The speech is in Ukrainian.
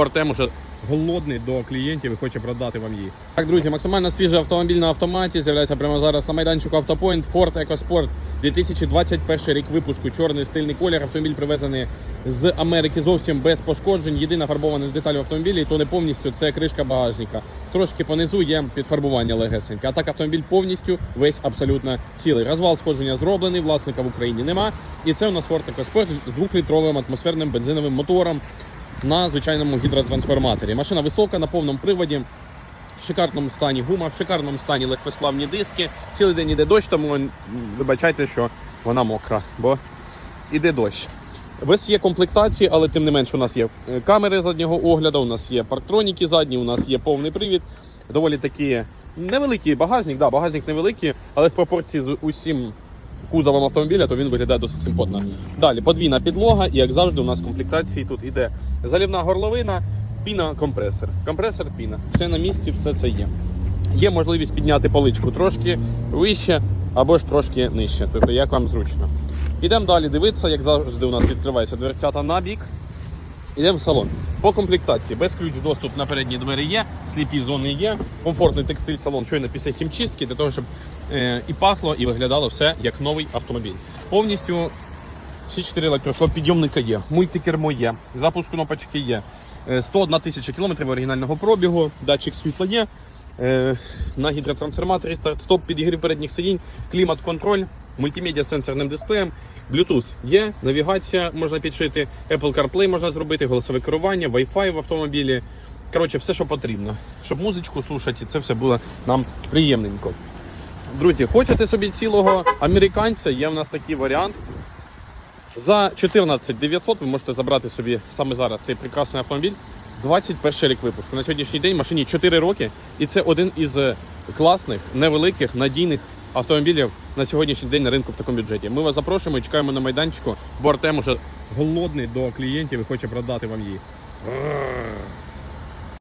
Артем уже голодний до клієнтів і хоче продати вам її. Так, друзі, максимально свіжий автомобіль на автоматі з'являється прямо зараз на майданчику Автопоінт Ford EcoSport 2021 рік випуску. Чорний стильний колір. Автомобіль привезений з Америки зовсім без пошкоджень. Єдина фарбована деталь в автомобілі, і то не повністю це кришка багажника. Трошки понизу є підфарбування легесеньке. А так автомобіль повністю весь абсолютно цілий. Розвал сходження зроблений, власника в Україні нема. І це у нас Ford EcoSport з двохлітровим атмосферним бензиновим мотором на звичайному гідротрансформаторі. Машина висока на повному приводі. В шикарному стані гума, в шикарному стані легкосплавні диски. Цілий день іде дощ, тому вибачайте, що вона мокра, бо іде дощ. Весь є комплектації, але тим не менше у нас є е, камери заднього огляду, у нас є парктроніки задні, у нас є повний привід. Доволі такі невеликий багажник, да, багажник невеликий, але в пропорції з усім кузовом автомобіля, то він виглядає досить симпотно. Далі подвійна підлога, і як завжди, у нас в комплектації тут іде залівна горловина, піна, компресор. Компресор, піна. Все на місці, все це є. Є можливість підняти поличку трошки вище або ж трошки нижче, тобто як вам зручно. Ідемо далі дивитися, як завжди, у нас відкривається дверцята на бік. Йдемо в салон. По комплектації без ключ доступ на передні двері є, сліпі зони є, комфортний текстиль салон, щойно після хімчистки, для того, щоб і пахло, і виглядало все як новий автомобіль. Повністю всі чотири електросклопідйомника є, мультикермо є, запуск кнопочки є. Е, 101 тисяча кілометрів оригінального пробігу, датчик світла є. Е, На гідротрансформаторі старт стоп, підігрів передніх сидінь, клімат-контроль, мультимедіа з сенсорним дисплеєм, Bluetooth є, навігація можна підшити, Apple CarPlay можна зробити, голосове керування, Wi-Fi в автомобілі. Коротше, все, що потрібно. Щоб музичку слухати, це все було нам приємненько. Друзі, хочете собі цілого американця? Є в нас такий варіант. За 14 900 ви можете забрати собі саме зараз цей прекрасний автомобіль. 21 рік випуску. На сьогоднішній день машині 4 роки, і це один із е, класних, невеликих, надійних автомобілів на сьогоднішній день на ринку в такому бюджеті. Ми вас запрошуємо і чекаємо на майданчику, бо Артем уже голодний до клієнтів і хоче продати вам її.